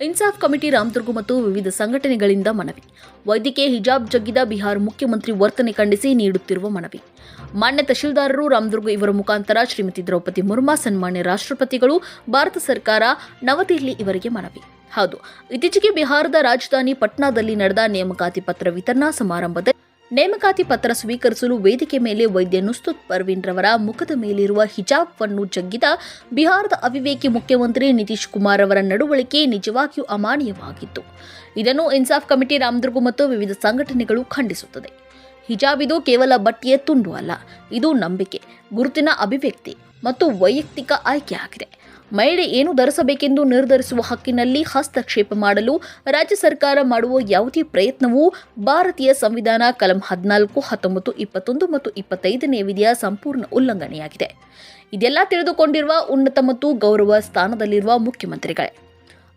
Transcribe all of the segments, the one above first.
Insaf committee Ramdurg ಮತ್ತು ವಿವಿಧ ಸಂಘಟನೆಗಳಿಂದ ಮನವಿ. ವೈದ್ಯಕೀಯ ಹಿಜಾಬ್ ಜಗ್ಗಿದ ಬಿಹಾರ ಮುಖ್ಯಮಂತ್ರಿ ವರ್ತನೆ ಖಂಡಿಸಿ ನೀಡುತ್ತಿರುವ ಮನವಿ. ಮಾನ್ಯ ತಹಶೀಲ್ದಾರರು ರಾಮದುರ್ಗ ಇವರ ಮುಖಾಂತರ ಶ್ರೀಮತಿ ದ್ರೌಪದಿ ಮುರ್ಮಾ, ಸನ್ಮಾನ್ಯ ರಾಷ್ಟ್ರಪತಿಗಳು, ಭಾರತ ಸರ್ಕಾರ, ನವದೆಹಲಿ ಇವರಿಗೆ ಮನವಿ. ಹೌದು, ಇತ್ತೀಚೆಗೆ ಬಿಹಾರದ ರಾಜಧಾನಿ ಪಟ್ನಾದಲ್ಲಿ ನಡೆದ ನೇಮಕಾತಿ ಪತ್ರ ವಿತರಣಾ ಸಮಾರಂಭದಲ್ಲಿ ನೇಮಕಾತಿ ಪತ್ರ ಸ್ವೀಕರಿಸಲು ವೇದಿಕೆ ಮೇಲೆ ವೈದ್ಯ ನುಸ್ತುತ್ ಪರ್ವೀನ್ ರವರ ಮುಖದ ಮೇಲಿರುವ ಹಿಜಾಬ್ವನ್ನು ಜಗ್ಗಿದ ಬಿಹಾರದ ಅವಿವೇಕಿ ಮುಖ್ಯಮಂತ್ರಿ ನಿತೀಶ್ ಕುಮಾರ್ ಅವರ ನಡವಳಿಕೆ ನಿಜವಾಗಿಯೂ ಅಮಾನ್ಯವಾಗಿತ್ತು. ಇದನ್ನು ಇನ್ಸಾಫ್ ಕಮಿಟಿ ರಾಮದುರ್ಗ ಮತ್ತು ವಿವಿಧ ಸಂಘಟನೆಗಳು ಖಂಡಿಸುತ್ತದೆ. ಹಿಜಾಬ್ ಇದು ಕೇವಲ ಬಟ್ಟೆಯ ತುಂಡು ಅಲ್ಲ, ಇದು ನಂಬಿಕೆ, ಗುರುತಿನ ಅಭಿವ್ಯಕ್ತಿ ಮತ್ತು ವೈಯಕ್ತಿಕ ಆಯ್ಕೆಯಾಗಿದೆ. ಮಹಿಳೆ ಏನು ಧರಿಸಬೇಕೆಂದು ನಿರ್ಧರಿಸುವ ಹಕ್ಕಿನಲ್ಲಿ ಹಸ್ತಕ್ಷೇಪ ಮಾಡಲು ರಾಜ್ಯ ಸರ್ಕಾರ ಮಾಡುವ ಯಾವುದೇ ಪ್ರಯತ್ನವೂ ಭಾರತೀಯ ಸಂವಿಧಾನ ಕಲಂ ಹದಿನಾಲ್ಕು, ಹತ್ತೊಂಬತ್ತು, ಇಪ್ಪತ್ತೊಂದು ಮತ್ತು ಇಪ್ಪತ್ತೈದನೇ ವಿಧಿಯ ಸಂಪೂರ್ಣ ಉಲ್ಲಂಘನೆಯಾಗಿದೆ. ಇದೆಲ್ಲ ತಿಳಿದುಕೊಂಡಿರುವ ಉನ್ನತ ಮತ್ತು ಗೌರವ ಸ್ಥಾನದಲ್ಲಿರುವ ಮುಖ್ಯಮಂತ್ರಿಗಳೇ.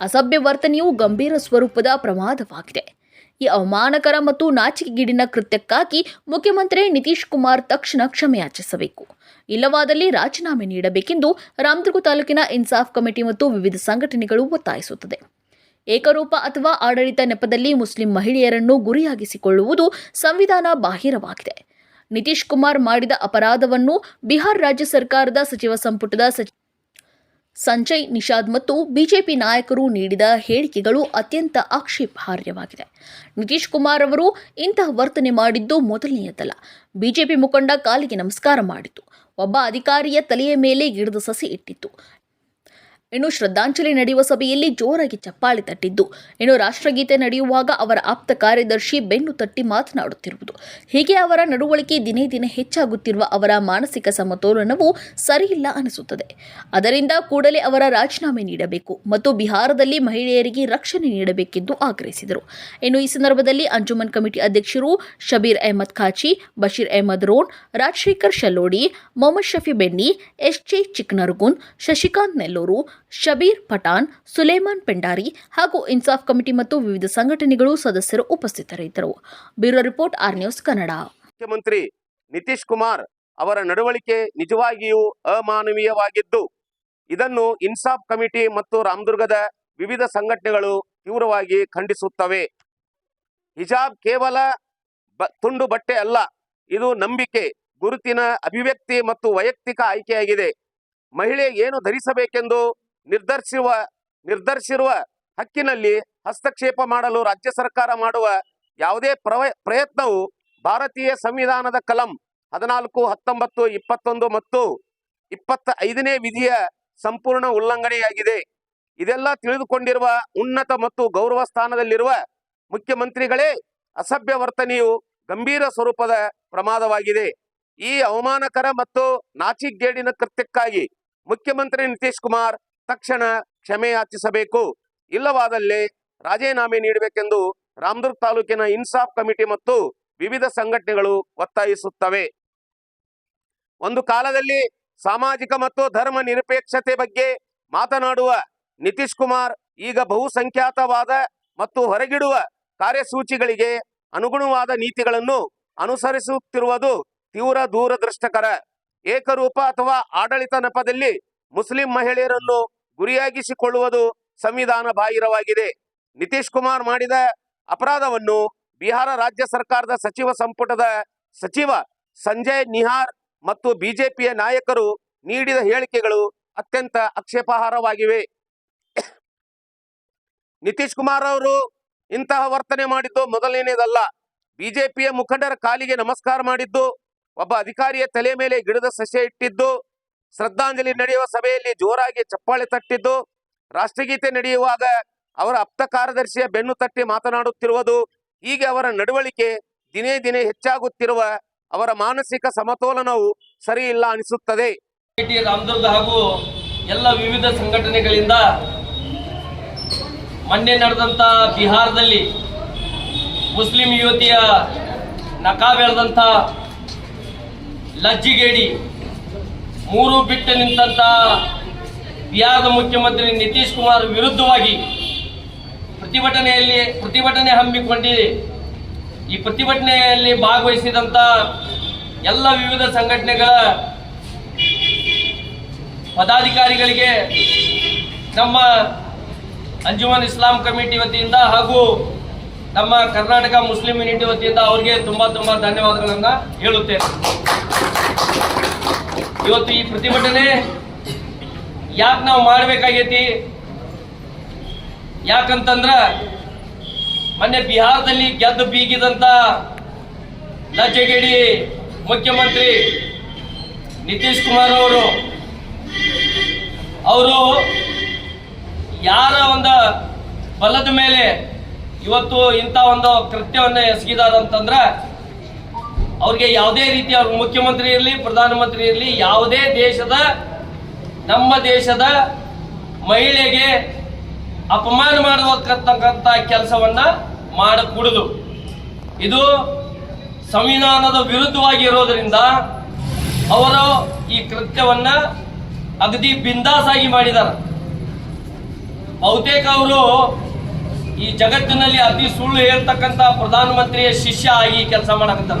ಅಸಭ್ಯ ವರ್ತನೆಯು ಗಂಭೀರ ಸ್ವರೂಪದ ಪ್ರಮಾದವಾಗಿದೆ. ಈ ಅವಮಾನಕರ ಮತ್ತು ನಾಚಿಕೆಗೀಡಿನ ಕೃತ್ಯಕ್ಕಾಗಿ ಮುಖ್ಯಮಂತ್ರಿ ನಿತೀಶ್ ಕುಮಾರ್ ತಕ್ಷಣ ಕ್ಷಮೆಯಾಚಿಸಬೇಕು ಇಲ್ಲವಾದಲ್ಲಿ ರಾಜೀನಾಮೆ ನೀಡಬೇಕೆಂದು ರಾಮದುರ್ಗ ತಾಲೂಕಿನ ಇನ್ಸಾಫ್ ಕಮಿಟಿ ಮತ್ತು ವಿವಿಧ ಸಂಘಟನೆಗಳು ಒತ್ತಾಯಿಸುತ್ತದೆ. ಏಕರೂಪ ಅಥವಾ ಆಡಳಿತ ನೆಪದಲ್ಲಿ ಮುಸ್ಲಿಂ ಮಹಿಳೆಯರನ್ನು ಗುರಿಯಾಗಿಸಿಕೊಳ್ಳುವುದು ಸಂವಿಧಾನ ಬಾಹಿರವಾಗಿದೆ. ನಿತೀಶ್ ಕುಮಾರ್ ಮಾಡಿದ ಅಪರಾಧವನ್ನು ಬಿಹಾರ್ ರಾಜ್ಯ ಸರ್ಕಾರದ ಸಚಿವ ಸಂಪುಟದ ಸಚಿ ಸಂಜಯ್, ನಿಷಾದ್ ಮತ್ತು ಬಿಜೆಪಿ ನಾಯಕರು ನೀಡಿದ ಹೇಳಿಕೆಗಳು ಅತ್ಯಂತ ಆಕ್ಷೇಪಾರ್ಹವಾಗಿದೆ. ನಿತೀಶ್ ಕುಮಾರ್ ಅವರು ಇಂತಹ ವರ್ತನೆ ಮಾಡಿದ್ದು ಮೊದಲನೆಯದಲ್ಲ. ಬಿಜೆಪಿ ಮುಖಂಡ ಕಾಲಿಗೆ ನಮಸ್ಕಾರ ಮಾಡಿತು. ಒಬ್ಬ ಅಧಿಕಾರಿಯ ತಲೆಯ ಮೇಲೆ ಗಿಡದ ಸಸಿ ಇಟ್ಟಿತ್ತು. ಇನ್ನು ಶ್ರದ್ಧಾಂಜಲಿ ನಡೆಯುವ ಸಭೆಯಲ್ಲಿ ಜೋರಾಗಿ ಚಪ್ಪಾಳೆ ತಟ್ಟಿದ್ದು. ಇನ್ನು ರಾಷ್ಟ್ರಗೀತೆ ನಡೆಯುವಾಗ ಅವರ ಆಪ್ತ ಕಾರ್ಯದರ್ಶಿ ಬೆನ್ನು ತಟ್ಟಿ ಮಾತನಾಡುತ್ತಿರುವುದು. ಹೀಗೆ ಅವರ ನಡವಳಿಕೆ ದಿನೇ ದಿನೇ ಹೆಚ್ಚಾಗುತ್ತಿರುವ ಅವರ ಮಾನಸಿಕ ಸಮತೋಲನವು ಸರಿಯಿಲ್ಲ ಅನಿಸುತ್ತದೆ. ಅದರಿಂದ ಕೂಡಲೇ ಅವರ ರಾಜೀನಾಮೆ ನೀಡಬೇಕು ಮತ್ತು ಬಿಹಾರದಲ್ಲಿ ಮಹಿಳೆಯರಿಗೆ ರಕ್ಷಣೆ ನೀಡಬೇಕೆಂದು ಆಗ್ರಹಿಸಿದರು. ಇನ್ನು ಈ ಸಂದರ್ಭದಲ್ಲಿ ಅಂಜುಮನ್ ಕಮಿಟಿ ಅಧ್ಯಕ್ಷರು Shabir Ahmed ಖಾಚಿ, Basheer Ahmed Rhone, Rajashekhar Shalodi Mohammed Shafi Benni, S J Chiknargun, Shashikant Nellur Shabeer Pathan, Suleman Pendari ಹಾಗೂ ಇನ್ಸಾಫ್ ಕಮಿಟಿ ಮತ್ತು ವಿವಿಧ ಸಂಘಟನೆಗಳು ಸದಸ್ಯರು ಉಪಸ್ಥಿತರಿದ್ದರು. Bureau report R news Kannada. ಮುಖ್ಯಮಂತ್ರಿ ನಿತೀಶ್ ಕುಮಾರ್ ಅವರ ನಡವಳಿಕೆ ನಿಜವಾಗಿಯೂ ಅಮಾನವೀಯವಾಗಿದ್ದು, ಇದನ್ನು ಇನ್ಸಾಫ್ ಕಮಿಟಿ ಮತ್ತು ರಾಮದುರ್ಗದ ವಿವಿಧ ಸಂಘಟನೆಗಳು ತೀವ್ರವಾಗಿ ಖಂಡಿಸುತ್ತವೆ. ಹಿಜಾಬ್ ಕೇವಲ ತುಂಡು ಬಟ್ಟೆ ಅಲ್ಲ, ಇದು ನಂಬಿಕೆ, ಗುರುತಿನ ಅಭಿವ್ಯಕ್ತಿ ಮತ್ತು ವೈಯಕ್ತಿಕ ಆಯ್ಕೆಯಾಗಿದೆ. ಮಹಿಳೆ ಏನು ಧರಿಸಬೇಕೆಂದು ನಿರ್ಧರಿಸುವ ನಿರ್ಧರಿಸಿರುವ ಹಕ್ಕಿನಲ್ಲಿ ಹಸ್ತಕ್ಷೇಪ ಮಾಡಲು ರಾಜ್ಯ ಸರ್ಕಾರ ಮಾಡುವ ಯಾವುದೇ ಪ್ರಯತ್ನವು ಭಾರತೀಯ ಸಂವಿಧಾನದ ಕಲಂ ಹದಿನಾಲ್ಕು, ಹತ್ತೊಂಬತ್ತು, ಇಪ್ಪತ್ತೊಂದು ಮತ್ತು ಇಪ್ಪತ್ತ ಐದನೇ ವಿಧಿಯ ಸಂಪೂರ್ಣ ಉಲ್ಲಂಘನೆಯಾಗಿದೆ. ಇದೆಲ್ಲ ತಿಳಿದುಕೊಂಡಿರುವ ಉನ್ನತ ಮತ್ತು ಗೌರವ ಸ್ಥಾನದಲ್ಲಿರುವ ಮುಖ್ಯಮಂತ್ರಿಗಳೇ ಅಸಭ್ಯ ವರ್ತನೆಯು ಗಂಭೀರ ಸ್ವರೂಪದ ಪ್ರಮಾದವಾಗಿದೆ. ಈ ಅವಮಾನಕರ ಮತ್ತು ನಾಚಿಗೇಡಿನ ಕೃತ್ಯಕ್ಕಾಗಿ ಮುಖ್ಯಮಂತ್ರಿ ನಿತೀಶ್ ಕುಮಾರ್ ತಕ್ಷಣ ಕ್ಷಮೆ ಯಾಚಿಸಬೇಕು. ಇಲ್ಲವಾದಲ್ಲಿ ರಾಜೀನಾಮೆ ನೀಡಬೇಕೆಂದು ರಾಮದುರ್ಗ್ ತಾಲೂಕಿನ ಇನ್ಸಾಫ್ ಕಮಿಟಿ ಮತ್ತು ವಿವಿಧ ಸಂಘಟನೆಗಳು ಒತ್ತಾಯಿಸುತ್ತವೆ. ಒಂದು ಕಾಲದಲ್ಲಿ ಸಾಮಾಜಿಕ ಮತ್ತು ಧರ್ಮ ನಿರಪೇಕ್ಷತೆ ಬಗ್ಗೆ ಮಾತನಾಡುವ ನಿತೀಶ್ ಕುಮಾರ್ ಈಗ ಬಹುಸಂಖ್ಯಾತವಾದ ಮತ್ತು ಹೊರಗಿಡುವ ಕಾರ್ಯಸೂಚಿಗಳಿಗೆ ಅನುಗುಣವಾದ ನೀತಿಗಳನ್ನು ಅನುಸರಿಸುತ್ತಿರುವುದು ತೀವ್ರ ದೂರದೃಷ್ಟಕರ. ಏಕರೂಪ ಅಥವಾ ಆಡಳಿತ ನೆಪದಲ್ಲಿ ಮುಸ್ಲಿಂ ಮಹಿಳೆಯರನ್ನು ಗುರಿಯಾಗಿಸಿಕೊಳ್ಳುವುದು ಸಂವಿಧಾನ ಬಾಹಿರವಾಗಿದೆ. ನಿತೀಶ್ ಕುಮಾರ್ ಮಾಡಿದ ಅಪರಾಧವನ್ನು ಬಿಹಾರ ರಾಜ್ಯ ಸರ್ಕಾರದ ಸಚಿವ ಸಂಪುಟದ ಸಚಿವ ಸಂಜಯ್ ನಿಹಾರ್ ಮತ್ತು ಬಿಜೆಪಿಯ ನಾಯಕರು ನೀಡಿದ ಹೇಳಿಕೆಗಳು ಅತ್ಯಂತ ಆಕ್ಷೇಪಾರ್ಹವಾಗಿವೆ. ನಿತೀಶ್ ಕುಮಾರ್ ಅವರು ಇಂತಹ ವರ್ತನೆ ಮಾಡಿದ್ದು ಮೊದಲನೇದಲ್ಲ ಬಿಜೆಪಿಯ ಮುಖಂಡರ ಕಾಲಿಗೆ ನಮಸ್ಕಾರ ಮಾಡಿದ್ದು, ಒಬ್ಬ ಅಧಿಕಾರಿಯ ತಲೆ ಮೇಲೆ ಗಿಡದ ಸಸ್ಯ ಇಟ್ಟಿದ್ದು ಶ್ರದ್ಧಾಂಜಲಿ ನಡೆಯುವ ಸಭೆಯಲ್ಲಿ ಜೋರಾಗಿ ಚಪ್ಪಾಳೆ ತಟ್ಟಿದ್ದು, ರಾಷ್ಟ್ರಗೀತೆ ನಡೆಯುವಾಗ ಅವರ ಅಪ್ತ ಕಾರ್ಯದರ್ಶಿಯ ಬೆನ್ನು ತಟ್ಟಿ ಮಾತನಾಡುತ್ತಿರುವುದು, ಹೀಗೆ ಅವರ ನಡವಳಿಕೆ ದಿನೇ ದಿನೇ ಹೆಚ್ಚಾಗುತ್ತಿರುವ ಅವರ ಮಾನಸಿಕ ಸಮತೋಲನವು ಸರಿ ಇಲ್ಲ ಅನಿಸುತ್ತದೆ. ರಾಮದುರ್ಗ ಹಾಗೂ ಎಲ್ಲ ವಿವಿಧ ಸಂಘಟನೆಗಳಿಂದ ಮೊನ್ನೆ ನಡೆದಂತ ಬಿಹಾರದಲ್ಲಿ ಮುಸ್ಲಿಂ ಯುವತಿಯ ನಕಾಬೆಳೆದಂಥ ಲಜ್ಜಿಗೇಡಿ ಮೂರು ಬಿಟ್ಟು ನಿಂತಂಥ ಬಿಹಾರದ ಮುಖ್ಯಮಂತ್ರಿ ನಿತೀಶ್ ಕುಮಾರ್ ವಿರುದ್ಧವಾಗಿ ಪ್ರತಿಭಟನೆಯಲ್ಲಿ ಪ್ರತಿಭಟನೆ ಹಮ್ಮಿಕೊಂಡು ಈ ಪ್ರತಿಭಟನೆಯಲ್ಲಿ ಭಾಗವಹಿಸಿದಂಥ ಎಲ್ಲ ವಿವಿಧ ಸಂಘಟನೆಗಳ ಪದಾಧಿಕಾರಿಗಳಿಗೆ ನಮ್ಮ ಅಂಜುಮನ್ ಇಸ್ಲಾಂ ಕಮಿಟಿ ವತಿಯಿಂದ ಹಾಗೂ ನಮ್ಮ ಕರ್ನಾಟಕ ಮುಸ್ಲಿಂ ಯೂನಿಟಿ ವತಿಯಿಂದ ಅವರಿಗೆ ತುಂಬ ತುಂಬ ಧನ್ಯವಾದಗಳನ್ನು ಹೇಳುತ್ತೇನೆ. ಇವತ್ತು ಈ ಪ್ರತಿಭಟನೆ ಯಾಕೆ ನಾವು ಮಾಡಬೇಕಾಗೈತಿ? ಯಾಕಂತಂದ್ರ ಮೊನ್ನೆ ಬಿಹಾರದಲ್ಲಿ ಗೆದ್ದು ಬೀಗಿದಂತ ಲಜ್ಜೆಗೇಡಿ ಮುಖ್ಯಮಂತ್ರಿ ನಿತೀಶ್ ಕುಮಾರ್ ಅವರು ಅವರು ಯಾರ ಒಂದು ಬಲದ ಮೇಲೆ ಇವತ್ತು ಇಂಥ ಒಂದು ಕೃತ್ಯವನ್ನು ಎಸಗಿದಾರಂತಂದ್ರೆ ಅವ್ರಿಗೆ ಯಾವುದೇ ರೀತಿ ಅವ್ರ ಮುಖ್ಯಮಂತ್ರಿ ಇರಲಿ, ಪ್ರಧಾನಮಂತ್ರಿ ಇರಲಿ, ಯಾವುದೇ ದೇಶದ, ನಮ್ಮ ದೇಶದ ಮಹಿಳೆಗೆ ಅಪಮಾನ ಮಾಡತಕ್ಕಂಥ ಕೆಲಸವನ್ನ ಮಾಡಕೂಡದು. ಇದು ಸಂವಿಧಾನದ ವಿರುದ್ಧವಾಗಿ ಇರೋದ್ರಿಂದ ಅವರು ಈ ಕೃತ್ಯವನ್ನ ಅಗದಿ ಬಿಂದಾಸಾಗಿ ಮಾಡಿದ್ದಾರೆ ಬಹುತೇಕ ಅವರು ಈ ಜಗತ್ತಿನಲ್ಲಿ ಅತಿ ಸುಳ್ಳು ಹೇಳ್ತಕ್ಕಂಥ ಪ್ರಧಾನಮಂತ್ರಿಯ ಶಿಷ್ಯ ಆಗಿ ಕೆಲಸ ಮಾಡಕತ್ತಾರ.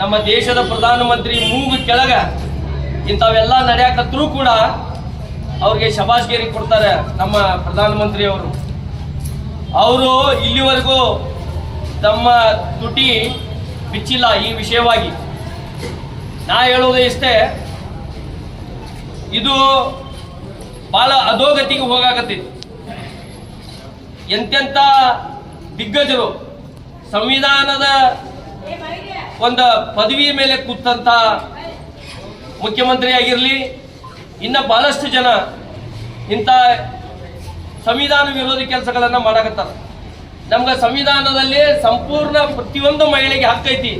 ನಮ್ಮ ದೇಶದ ಪ್ರಧಾನಮಂತ್ರಿ ಮೂಗು ಕೆಳಗ ಇಂಥವೆಲ್ಲ ನಡೆಯಕತ್ರೂ ಕೂಡ ಅವ್ರಿಗೆ ಶಬಾಷ್ಗಿರಿ ಕೊಡ್ತಾರೆ ನಮ್ಮ ಪ್ರಧಾನಮಂತ್ರಿ ಅವರು. ಅವರು ಇಲ್ಲಿವರೆಗೂ ತಮ್ಮ ತುಟಿ ಬಿಚ್ಚಿಲ್ಲ ಈ ವಿಷಯವಾಗಿ. ನಾ ಹೇಳೋದು ಇಷ್ಟೇ, ಇದು ಬಹಳ ಅಧೋಗತಿಗೆ ಹೋಗಾಕತ್ತೈತಿ. ಎಂತೆಂಥ ದಿಗ್ಗಜರು ಸಂವಿಧಾನದ ಒಂದು ಪದವಿ ಮೇಲೆ ಕೂತಂತ ಮುಖ್ಯಮಂತ್ರಿ ಆಗಿರಲಿ ಇನ್ನ ಬಹಳಷ್ಟು ಜನ ಇಂಥ ಸಂವಿಧಾನ ವಿರೋಧಿ ಕೆಲಸಗಳನ್ನು ಮಾಡಕತ್ತಾರ. ನಮ್ಗೆ ಸಂವಿಧಾನದಲ್ಲಿ ಸಂಪೂರ್ಣ ಪ್ರತಿಯೊಂದು ಮಹಿಳೆಗೆ ಹಕ್ಕೈತಿ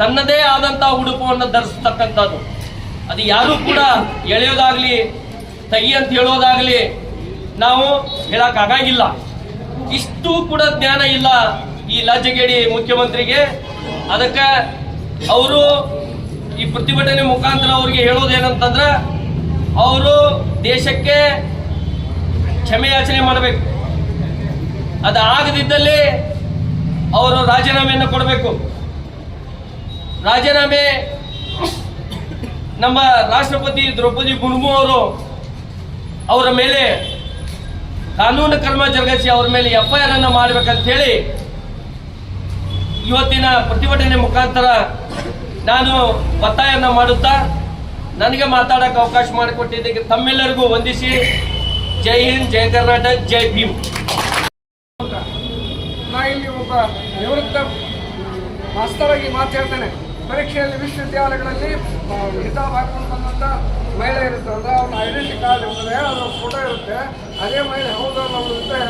ತನ್ನದೇ ಆದಂತ ಉಡುಪವನ್ನು ಧರಿಸ್ತಕ್ಕಂಥದ್ದು. ಅದು ಯಾರು ಕೂಡ ಎಳೆಯೋದಾಗ್ಲಿ ತೈ ಅಂತ ಹೇಳೋದಾಗ್ಲಿ ನಾವು ಹೇಳಕ್ ಆಗಂಗಿಲ್ಲ. ಇಷ್ಟು ಕೂಡ ಜ್ಞಾನ ಇಲ್ಲ. ಈ ಲಜ್ಜಗೇಡಿ ಮುಖ್ಯಮಂತ್ರಿಗೆ, ಅದಕ್ಕೆ ಅವರು ಈ ಪ್ರತಿಭಟನೆ ಮುಖಾಂತರ ಅವ್ರಿಗೆ ಹೇಳೋದೇನಂತಂದ್ರ, ಅವರು ದೇಶಕ್ಕೆ ಕ್ಷಮೆ ಯಾಚನೆ ಮಾಡಬೇಕು. ಅದು ಆಗದಿದ್ದಲ್ಲಿ ಅವರು ರಾಜೀನಾಮೆಯನ್ನು ಕೊಡಬೇಕು. ರಾಜೀನಾಮೆ ನಮ್ಮ ರಾಷ್ಟ್ರಪತಿ ದ್ರೌಪದಿ ಮುರ್ಮು ಅವರು ಅವರ ಮೇಲೆ ಕಾನೂನು ಕರ್ಮ ಜರುಗಿಸಿ ಅವರ ಮೇಲೆ ಎಫ್ ಐ ಆರ್ ಅನ್ನು ಮಾಡ್ಬೇಕಂತ ಹೇಳಿ ಇವತ್ತಿನ ಪ್ರತಿಭಟನೆ ಮುಖಾಂತರ ನಾನು ಒತ್ತಾಯನ ಮಾಡುತ್ತಾ ನನಗೆ ಮಾತಾಡಕ್ಕೆ ಅವಕಾಶ ಮಾಡಿಕೊಟ್ಟಿದ್ದಕ್ಕೆ ತಮ್ಮೆಲ್ಲರಿಗೂ ವಂದಿಸಿ. ಜೈ ಹಿಂದ್, ಜೈ ಕರ್ನಾಟಕ, ಜೈ ಭೀಮ್. ನಾ ಇಲ್ಲಿ ಒಬ್ಬ ನಿವೃತ್ತ ಮಾಸ್ತರಾಗಿ ಮಾತಾಡ್ತೇನೆ. ಪರೀಕ್ಷೆಯಲ್ಲಿ ವಿಶ್ವವಿದ್ಯಾಲಯಗಳಲ್ಲಿ ಹಿತಾಬ್ ಹಾಕೊಂಡು ಬಂದಂಥ ಮಹಿಳೆ ಇರುತ್ತೆ. ಅಂದ್ರೆ ಅವ್ನ ಐಡೆಂಟಿ ಕಾರ್ಡ್ ಇರ್ತದೆ ಅದ್ರ ಫೋಟೋ ಇರುತ್ತೆ. ಅದೇ ಮಹಿಳೆ ಹೌದು ಇರುತ್ತೆ.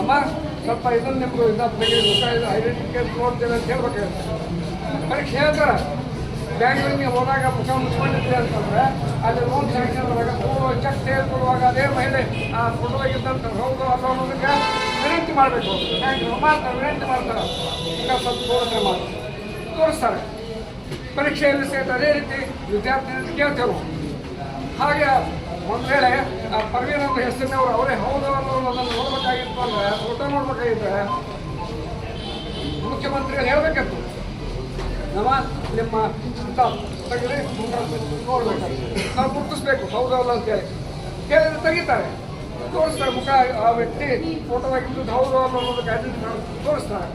ಅಮ್ಮ ಸ್ವಲ್ಪ ಇದನ್ನು ನಿಮ್ಗೆ ಐಡೆಂಟಿಟಿ ಐಡೆಂಟಿಫಿಕೇಟ್ ನೋಡ್ತೇವೆ ಅಂತ ಹೇಳ್ಬೇಕಾಗುತ್ತೆ. ಪರೀಕ್ಷೆ ಹೇಳ್ತಾರೆ ಬ್ಯಾಂಕ್ಗಳಿಗೆ ಹೋದಾಗ ಮುಖ ಮುಚ್ಕೊಂಡಿದ್ದೆ ಅಂತಂದ್ರೆ, ಅಲ್ಲಿ ಲೋನ್ ಸ್ಯಾಂಕ್ಷನ್ ಆದಾಗ ಚೆಕ್ ತೆಗೆದುಕೊಳ್ಳುವಾಗ ಅದೇ ಮಹಿಳೆ, ಆ ಕೊಡುವಾಗಿದ್ದಂತ ಹೌದು ಅಲ್ಲ ಅನ್ನೋದಕ್ಕೆ ವಿನಂತಿ ಮಾಡಬೇಕು. ಬ್ಯಾಂಕ್ ಮಾಡ್ತಾರೆ ವಿನಂತಿ ಮಾಡ್ತಾರೆ. ಈಗ ಸ್ವಲ್ಪ ತೋರಿಸ್ರೆ ಮಾಡಿ ತೋರಿಸ್ತಾರೆ. ಪರೀಕ್ಷೆಯಲ್ಲಿ ಸಹಿತ ಅದೇ ರೀತಿ ವಿದ್ಯಾರ್ಥಿಗಳು ಕೇಳ್ತೇವೆ. ಹಾಗೆ ಒಂದು ವೇಳೆ, ಆ ಪರ್ವೀನ್ ಅವ್ರ ಹೆಸರಿನವರು ಅವರೇ ಅನ್ನೋದನ್ನು ನೋಡ್ಬೇಕಾಗಿತ್ತು ಅಂದ್ರೆ ಫೋಟೋ ನೋಡ್ಬೇಕಾಗಿದ್ರೆ ಮುಖ್ಯಮಂತ್ರಿಗಳು ಹೇಳ್ಬೇಕಿತ್ತು. ನಮ್ಮ ನಿಮ್ಮ ತೆಗೆದು ನೋಡ್ಬೇಕಾಗ್ತದೆ ನಾವು ಗುರುತಿಸ್ಬೇಕು, ಹೌದಲ್ಲ ಅಂತೇಳಿ ಕೇಳಿದ್ರೆ ತೆಗಿತಾರೆ. ತೋರಿಸ್ತಾರೆ, ಮುಖ, ಆ ವ್ಯಕ್ತಿ ಫೋಟೋದಾಗಿದ್ದು ಹೌದು ಅನ್ನೋದಕ್ಕೆ ಐಡೆಂಟಿಫೈ ತೋರಿಸ್ತಾರೆ.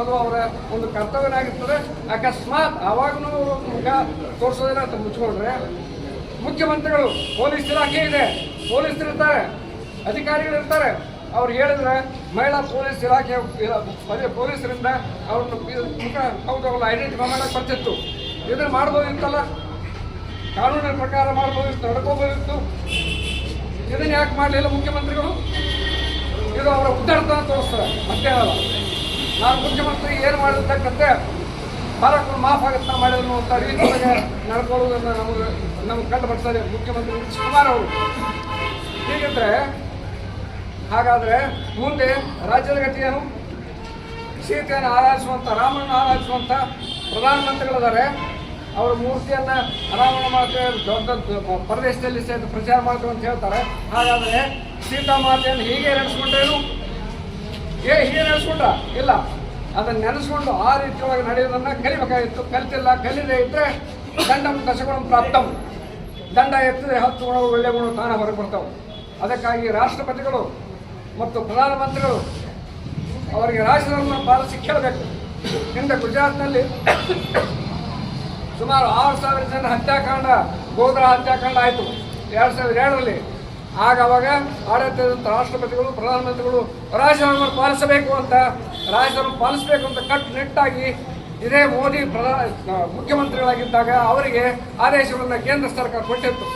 ಅದು ಅವರ ಒಂದು ಕರ್ತವ್ಯನಾಗಿರ್ತದೆ. ಅಕಸ್ಮಾತ್ ಆವಾಗಲೂ ಅವರು ಮುಖ ತೋರಿಸೋದಿಲ್ಲ ಅಂತ ಮುಚ್ಕೊಂಡ್ರೆ ಮುಖ್ಯಮಂತ್ರಿಗಳು, ಪೊಲೀಸ್ ಇಲಾಖೆ ಇದೆ. ಪೊಲೀಸ್ ಇರ್ತಾರೆ, ಅಧಿಕಾರಿಗಳು ಇರ್ತಾರೆ. ಅವ್ರು ಹೇಳಿದ್ರೆ ಮಹಿಳಾ ಪೊಲೀಸ್ ಇಲಾಖೆ ಪೊಲೀಸರಿಂದ ಅವ್ರನ್ನ ಹೌದು ಅವ್ರನ್ನ ಐಡೆಂಟಿಫೈ ಮಾಡಕ್ಕೆ ಬರ್ತಿತ್ತು. ಇದನ್ನ ಮಾಡ್ಬೋದಿತ್ತಲ್ಲ? ಕಾನೂನಿನ ಪ್ರಕಾರ ಮಾಡ್ಬೋದಿತ್ತು, ನಡ್ಕೋಬೋದಿತ್ತು. ಇದನ್ನ ಯಾಕೆ ಮಾಡಲಿಲ್ಲ ಮುಖ್ಯಮಂತ್ರಿಗಳು? ಇದು ಅವರ ಉದ್ದಾಟತನ ತೋರಿಸ್ತಾರೆ. ಮತ್ತೆ ನಾನು ಮುಖ್ಯಮಂತ್ರಿ ಏನು ಮಾಡಿರ್ತಕ್ಕಂತೆ ಭಾರತ ಮಾಫ್ ಆಗುತ್ತಾ ಮಾಡಿದ್ರು ಅಂತ ರೀತಿಯೊಳಗೆ ನಡ್ಕೊಳ್ಳುವುದನ್ನು ನಮಗೆ ನಮ್ಗೆ ಕಂಡು ಬರ್ತಾರೆ ಮುಖ್ಯಮಂತ್ರಿ ಕುಮಾರ್ ಅವರು. ಹೀಗಿದ್ರೆ ಹಾಗಾದರೆ ಮುಂದೆ ರಾಜ್ಯದ ಗತಿಯನ್ನು ಸೀತೆಯನ್ನು ಆರಾಧಿಸುವಂಥ, ರಾಮನನ್ನು ಆರಾಧಿಸುವಂಥ ಪ್ರಧಾನಮಂತ್ರಿಗಳಿದ್ದಾರೆ. ಅವರ ಮೂರ್ತಿಯನ್ನು ಅನಾವರಣ ಮಾಡ್ತೇವೆ ದೊಡ್ಡ ದೊಡ್ಡ ಪ್ರದೇಶದಲ್ಲಿ ಸೇರಿ ಪ್ರಚಾರ ಮಾಡ್ತೇವೆ ಅಂತ ಹೇಳ್ತಾರೆ. ಹಾಗಾದರೆ ಸೀತಾ ಮಾತೆಯನ್ನು ಹೀಗೆ ನಡೆಸ್ಕೊಂಡೇನು ಏ ಹೀಗೆ ನಡೆಸ್ಕೊಂಡ್ರ? ಇಲ್ಲ. ಅದನ್ನ ನೆನೆಸ್ಕೊಂಡು ಆ ರೀತಿಯೊಳಗೆ ನಡೆಯೋದನ್ನ ಕಲಿಬೇಕಾಗಿತ್ತು. ಕಲಿತಿಲ್ಲ ಕಲಿದೇ ಇದ್ರೆ ದಂಡ ದಶಗುಣ ಪ್ರಾಪ್ತಂ ದಂಡ ಎತ್ತಿದ್ರೆ ಹತ್ತು ಗುಣ ಒಳ್ಳೆ ಗುಣ ತಾನ ಹೊರಗೆ ಬರ್ತಾವೆ. ಅದಕ್ಕಾಗಿ ರಾಷ್ಟ್ರಪತಿಗಳು ಮತ್ತು ಪ್ರಧಾನಮಂತ್ರಿಗಳು ಅವರಿಗೆ ರಾಜಧರ್ಮ ಪಾಲಿಸಿ ಕೇಳಬೇಕು ಹಿಂದೆ ಗುಜರಾತ್ನಲ್ಲಿ ಸುಮಾರು ಆರು ಸಾವಿರ ಜನ ಹತ್ಯಾಕಾಂಡ, ಗೋದ್ರ ಹತ್ಯಾಕಾಂಡ ಆಯಿತು. ಎರಡು ಸಾವಿರದ ಏಳರಲ್ಲಿ. ಆಗ ಅವಾಗ ರಾಷ್ಟ್ರಪತಿಗಳು, ಪ್ರಧಾನಮಂತ್ರಿಗಳು ರಾಜಧರ್ಮ ಪಾಲಿಸಬೇಕು ಅಂತ ರಾಜಧರ್ಮ ಪಾಲಿಸಬೇಕು ಅಂತ ಕಟ್ಟುನಿಟ್ಟಾಗಿ ಇದೇ ಮೋದಿ ಪ್ರಧಾನ ಮುಖ್ಯಮಂತ್ರಿಗಳಾಗಿದ್ದಾಗ ಅವರಿಗೆ ಆದೇಶವನ್ನು ಕೇಂದ್ರ ಸರ್ಕಾರ ಕೊಟ್ಟಿತ್ತು.